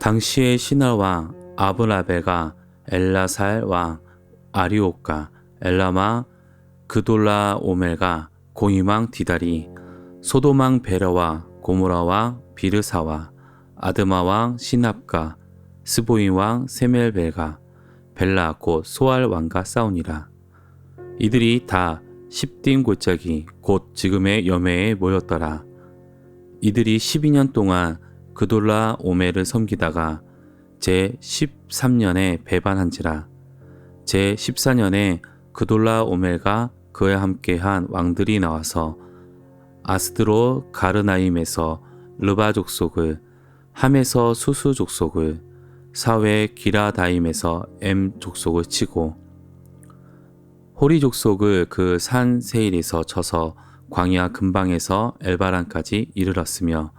당시의 신할 왕 아브라벨과 엘라살 왕 아리오카 엘라마 그돌라 오멜과 고이망 디다리 소도망 베라와 고모라 왕 비르사와 아드마 왕 시납과 스보인 왕 세멜벨가 벨라 곧 소알 왕과 싸우니라. 이들이 다 십딘 골짜기 곧 지금의 여매에 모였더라. 이들이 12년 동안 그돌라 오멜을 섬기다가 제 13년에 배반한지라. 제 14년에 그돌라 오멜과 그와 함께한 왕들이 나와서 아스드로 가르나임에서 르바 족속을 함에서 수수 족속을 사회 기라다임에서 엠 족속을 치고 호리 족속을 그 산 세일에서 쳐서 광야 근방에서 엘바란까지 이르렀으며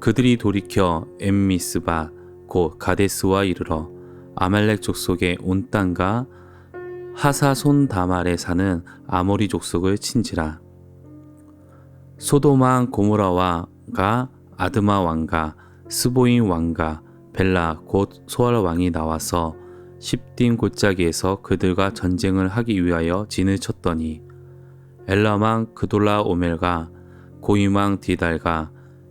그들이 돌이켜 엠미스바 곧 가데스와 이르러 아말렉 족속의 온 땅과 하사손 다말에 사는 아모리 족속을 친지라. 소도망 고모라 와가 아드마 왕과 스보인 왕과 벨라 곧 소알 왕이 나와서 십딘 골짜기에서 그들과 전쟁을 하기 위하여 진을 쳤더니 엘라망 그돌라 오멜과 고이망 디달과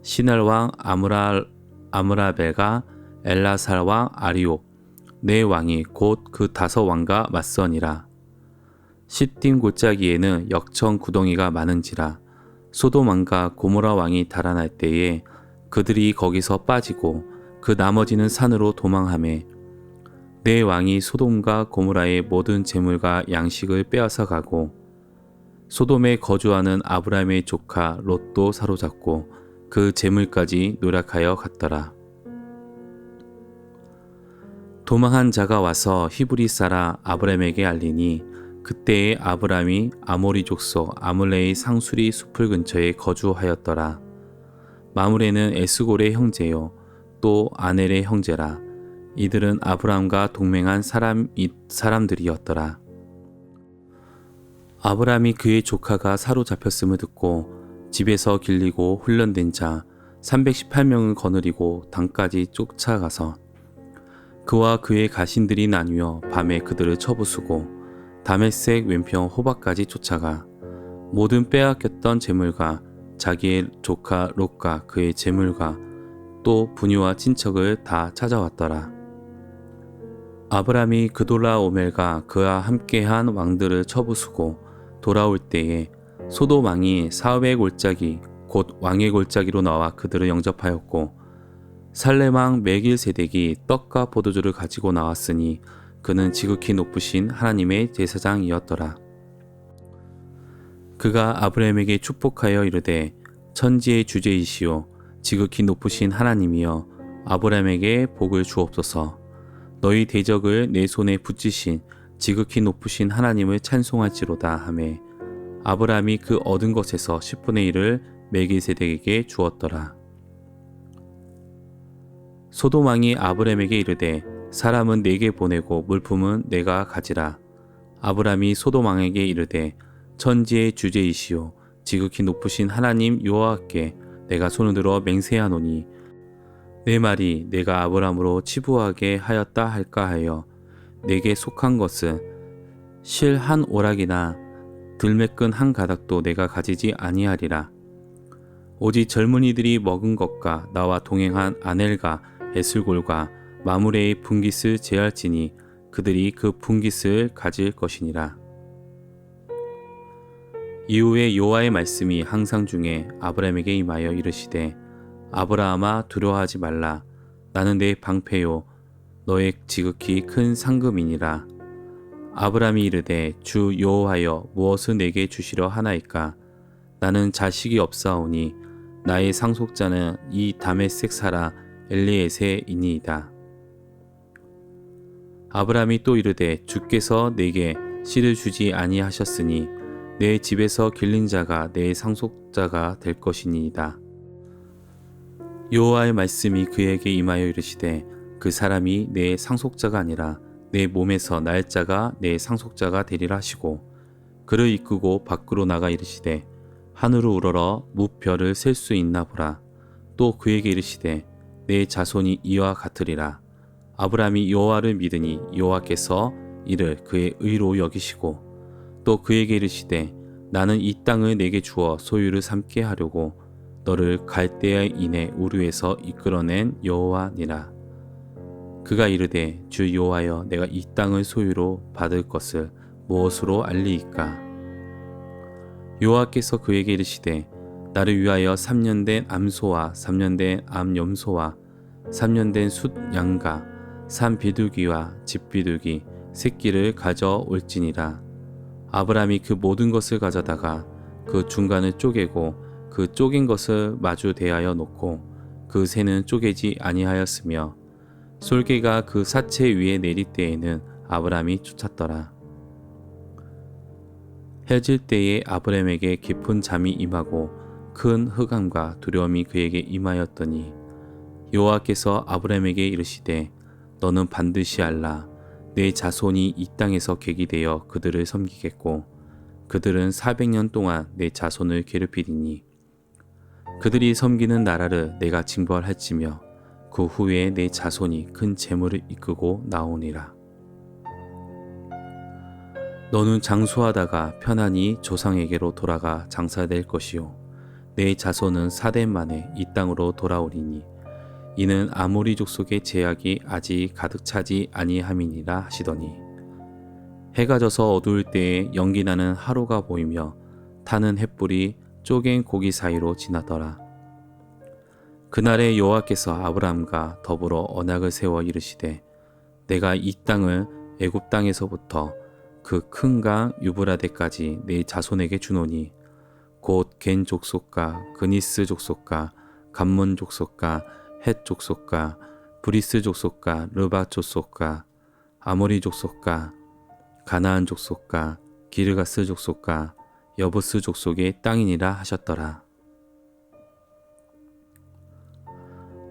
시날 왕 아무라 아무라벨과 엘라살 왕 아리옥 네 왕이 곧 그 다섯 왕과 맞서니라. 십딘 골짜기에는 역청 구덩이가 많은지라 소돔 왕과 고모라 왕이 달아날 때에 그들이 거기서 빠지고 그 나머지는 산으로 도망하매 내 왕이 소돔과 고모라의 모든 재물과 양식을 빼앗아 가고 소돔에 거주하는 아브라함의 조카 롯도 사로잡고 그 재물까지 노력하여 갔더라. 도망한 자가 와서 히브리 사라 아브라함에게 알리니 그때에 아브라함이 아모리 족속 아물레의 상수리 숲을 근처에 거주하였더라. 마물에는 에스골의 형제요 또 아넬의 형제라. 이들은 아브라함과 동맹한 사람 사람들이었더라. 아브라함이 그의 조카가 사로잡혔음을 듣고 집에서 길리고 훈련된 자 318명을 거느리고 당까지 쫓아가서 그와 그의 가신들이 나뉘어 밤에 그들을 쳐부수고 다메색 왼평 호박까지 쫓아가 모든 빼앗겼던 재물과 자기의 조카 롯과 그의 재물과 또 부녀와 친척을 다 찾아왔더라. 아브람이 그돌라 오멜과 그와 함께한 왕들을 쳐부수고 돌아올 때에 소도 왕이 사회 골짜기 곧 왕의 골짜기로 나와 그들을 영접하였고 살레망 메길 세덱이 떡과 포도주를 가지고 나왔으니 그는 지극히 높으신 하나님의 제사장이었더라. 그가 아브라함에게 축복하여 이르되 천지의 주제이시오 지극히 높으신 하나님이여 아브라함에게 복을 주옵소서 너희 대적을 내 손에 붙이신 지극히 높으신 하나님을 찬송할지로다 하매 아브라함이 그 얻은 것에서 10분의 1을 메기세덱에게 주었더라. 소돔 왕이 아브라함에게 이르되 사람은 내게 보내고 물품은 내가 가지라. 아브라함이 소돔 왕에게 이르되 천지의 주제이시오 지극히 높으신 하나님 여호와께 내가 손을 들어 맹세하노니 내 말이 내가 아브라함으로 치부하게 하였다 할까 하여 내게 속한 것은 실 한 오락이나 들매끈 한 가닥도 내가 가지지 아니하리라. 오직 젊은이들이 먹은 것과 나와 동행한 아넬과 에슬골과 마무레의 분깃을 제할지니 그들이 그 분깃을 가질 것이니라. 이후에 여호와의 말씀이 항상 중에 아브라함에게 임하여 이르시되 아브라함아 두려워하지 말라 나는 내 방패요 너의 지극히 큰 상급이니라 아브라함이 이르되 주 여호와여 무엇을 내게 주시려 하나이까 나는 자식이 없사오니 나의 상속자는 이 다메섹 사라 엘리에세이니이다 아브라함이 또 이르되 주께서 내게 씨를 주지 아니하셨으니 내 집에서 길린 자가 내 상속자가 될 것이니이다. 여호와의 말씀이 그에게 임하여 이르시되 그 사람이 내 상속자가 아니라 내 몸에서 날자가 내 상속자가 되리라 하시고 그를 이끄고 밖으로 나가 이르시되 하늘을 우러러 무별을 셀 수 있나 보라 또 그에게 이르시되 내 자손이 이와 같으리라. 아브라함이 여호와를 믿으니 여호와께서 이를 그의 의로 여기시고 또 그에게 이르시되 나는 이 땅을 내게 주어 소유를 삼게 하려고 너를 갈대아 인의 우르에서 이끌어낸 여호와니라. 그가 이르되 주 여호와여 내가 이 땅을 소유로 받을 것을 무엇으로 알리이까? 여호와께서 그에게 이르시되 나를 위하여 3년 된 암소와 3년 된 암염소와 3년 된 숫 양가 산 비둘기와 집 비둘기 새끼를 가져올지니라 아브라함이 그 모든 것을 가져다가 그 중간을 쪼개고 그 쪼갠 것을 마주 대하여 놓고 그 새는 쪼개지 아니하였으며 솔개가 그 사체 위에 내릴 때에는 아브라함이 쫓았더라. 해질 때에 아브라함에게 깊은 잠이 임하고 큰 흑암과 두려움이 그에게 임하였더니 여호와께서 아브라함에게 이르시되 너는 반드시 알라 내 자손이 이 땅에서 객이 되어 그들을 섬기겠고 그들은 400년 동안 내 자손을 괴롭히리니 그들이 섬기는 나라를 내가 징벌할지며 그 후에 내 자손이 큰 재물을 이끌고 나오니라. 너는 장수하다가 편안히 조상에게로 돌아가 장사될 것이요. 내 자손은 사대 만에 이 땅으로 돌아오리니 이는 아모리 족속의 제약이 아직 가득 차지 아니함이니라 하시더니 해가 져서 어두울 때에 연기 나는 하루가 보이며 타는 햇불이 쪼갠 고기 사이로 지나더라. 그날에 여호와께서 아브라함과 더불어 언약을 세워 이르시되 내가 이 땅을 애굽 땅에서부터 그 큰 강 유브라데까지 내 자손에게 주노니 곧 겐 족속과 그니스 족속과 감몬 족속과 헷 족속과 브리스 족속과 르바 족속과 아모리 족속과 가나안 족속과 기르가스 족속과 여부스 족속의 땅이니라 하셨더라.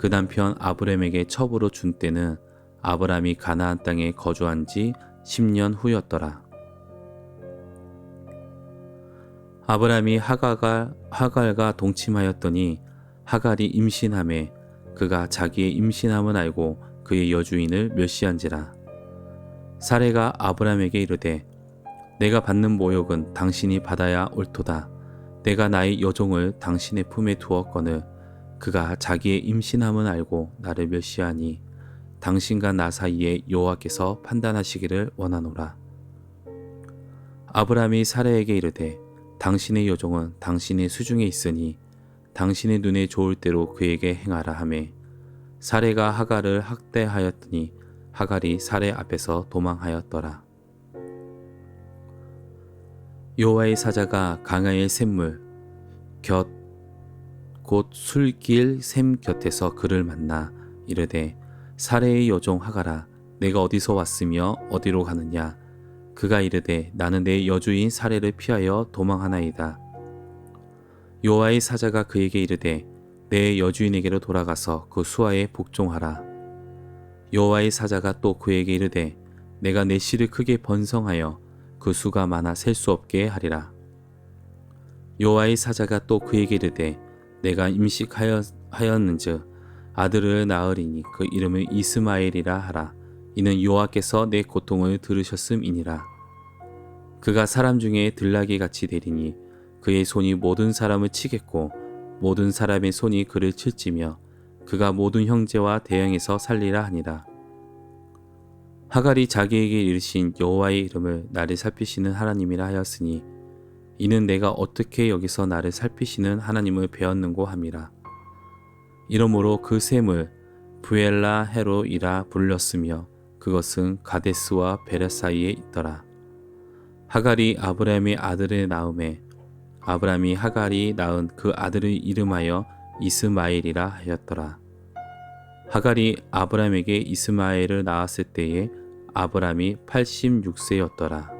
그 남편 아브라함에게 첩으로 준 때는 아브라함이 가나안 땅에 거주한 지 10년 후였더라. 아브라함이 하갈과, 하갈과 동침하였더니 하갈이 임신함에 그가 자기의 임신함을 알고 그의 여주인을 멸시한지라. 사례가 아브라함에게 이르되 내가 받는 모욕은 당신이 받아야 옳도다. 내가 나의 여종을 당신의 품에 두었거늘 그가 자기의 임신함을 알고 나를 멸시하니 당신과 나 사이에 여호와께서 판단하시기를 원하노라. 아브라함이 사례에게 이르되 당신의 여종은 당신의 수중에 있으니 당신의 눈에 좋을 대로 그에게 행하라 하매 사례가 하갈을 학대하였더니 하갈이 사례 앞에서 도망하였더라. 여호와의 사자가 강야의 샘물 곁 곧 술길 샘 곁에서 그를 만나 이르되 사례의 여종 하가라 내가 어디서 왔으며 어디로 가느냐? 그가 이르되 나는 내 여주인 사례를 피하여 도망하나이다. 요아의 사자가 그에게 이르되 내 여주인에게로 돌아가서 그 수하에 복종하라. 여호와의 사자가 또 그에게 이르되 내가 내 씨를 크게 번성하여 그 수가 많아 셀 수 없게 하리라. 여호와의 사자가 또 그에게 이르되 내가 임식하였는즉 아들을 낳으리니 그 이름을 이스마엘이라 하라. 이는 여호와께서 내 고통을 들으셨음이니라. 그가 사람 중에 들나귀 같이 되리니 그의 손이 모든 사람을 치겠고 모든 사람의 손이 그를 칠지며 그가 모든 형제와 대형에서 살리라 하니라. 하갈이 자기에게 이르신 여호와의 이름을 나를 살피시는 하나님이라 하였으니 이는 내가 어떻게 여기서 나를 살피시는 하나님을 배웠는고 함이라. 이러므로 그 샘을 부엘라 헤로이라 불렸으며 그것은 가데스와 베레 사이에 있더라. 하갈이 아브라함의 아들을 낳음에 아브라함이 하갈이 낳은 그 아들의 이름하여 이스마엘이라 하였더라. 하갈이 아브라함에게 이스마엘을 낳았을 때에 아브라함이 86세였더라.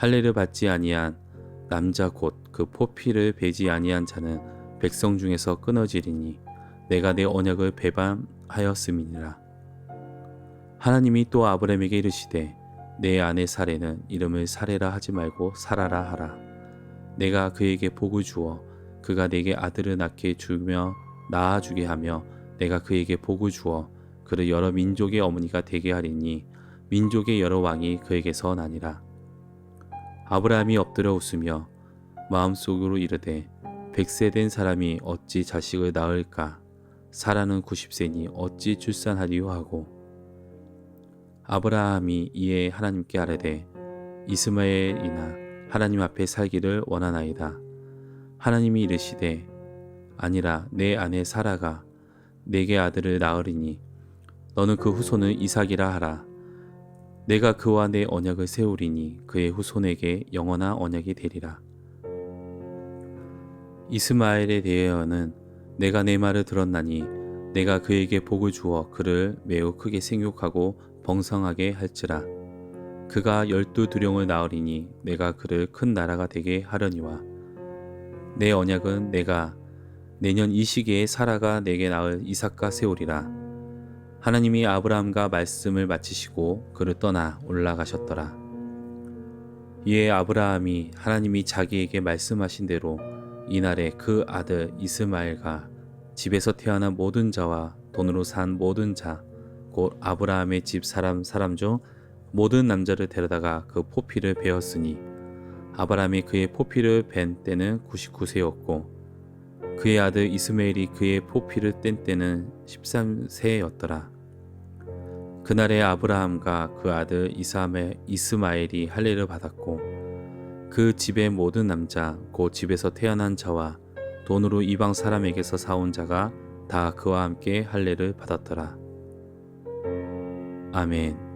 할례를 받지 아니한 남자 곧 그 포피를 베지 아니한 자는 백성 중에서 끊어지리니 내가 내 언약을 배반하였음이니라. 하나님이 또 아브라함에게 이르시되 내 아내 사례는 이름을 사례라 하지 말고 사라라 하라. 내가 그에게 복을 주어 그가 내게 아들을 낳게 주며 낳아주게 하며 내가 그에게 복을 주어 그를 여러 민족의 어머니가 되게 하리니 민족의 여러 왕이 그에게서 나니라. 아브라함이 엎드려 웃으며 마음속으로 이르되 백세 된 사람이 어찌 자식을 낳을까? 사라는 90세니 어찌 출산하리요 하고 아브라함이 이에 하나님께 아뢰되 이스마엘이나 하나님 앞에 살기를 원하나이다. 하나님이 이르시되 아니라 내 아내 사라가 내게 아들을 낳으리니 너는 그 후손을 이삭이라 하라. 내가 그와 내 언약을 세우리니 그의 후손에게 영원한 언약이 되리라. 이스마엘에 대하여는 내가 내 말을 들었나니 내가 그에게 복을 주어 그를 매우 크게 생육하고 번성하게 할지라 그가 열두 두령을 낳으리니 내가 그를 큰 나라가 되게 하려니와 내 언약은 내가 내년 이 시기에 사라가 내게 낳을 이삭과 세우리라 하나님이 아브라함과 말씀을 마치시고 그를 떠나 올라가셨더라. 이에 아브라함이 하나님이 자기에게 말씀하신 대로 이날에 그 아들 이스마엘과 집에서 태어난 모든 자와 돈으로 산 모든 자, 곧 아브라함의 집 사람 사람 중 모든 남자를 데려다가 그 포피를 베었으니 아브라함이 그의 포피를 벤 때는 99세였고 그의 아들 이스마엘이 그의 포피를 뗀 때는 13세였더라. 그날에 아브라함과 그 아들 이스마엘, 이스마엘이 할례를 받았고 그 집의 모든 남자 곧 집에서 태어난 자와 돈으로 이방 사람에게서 사온 자가 다 그와 함께 할례를 받았더라. 아멘.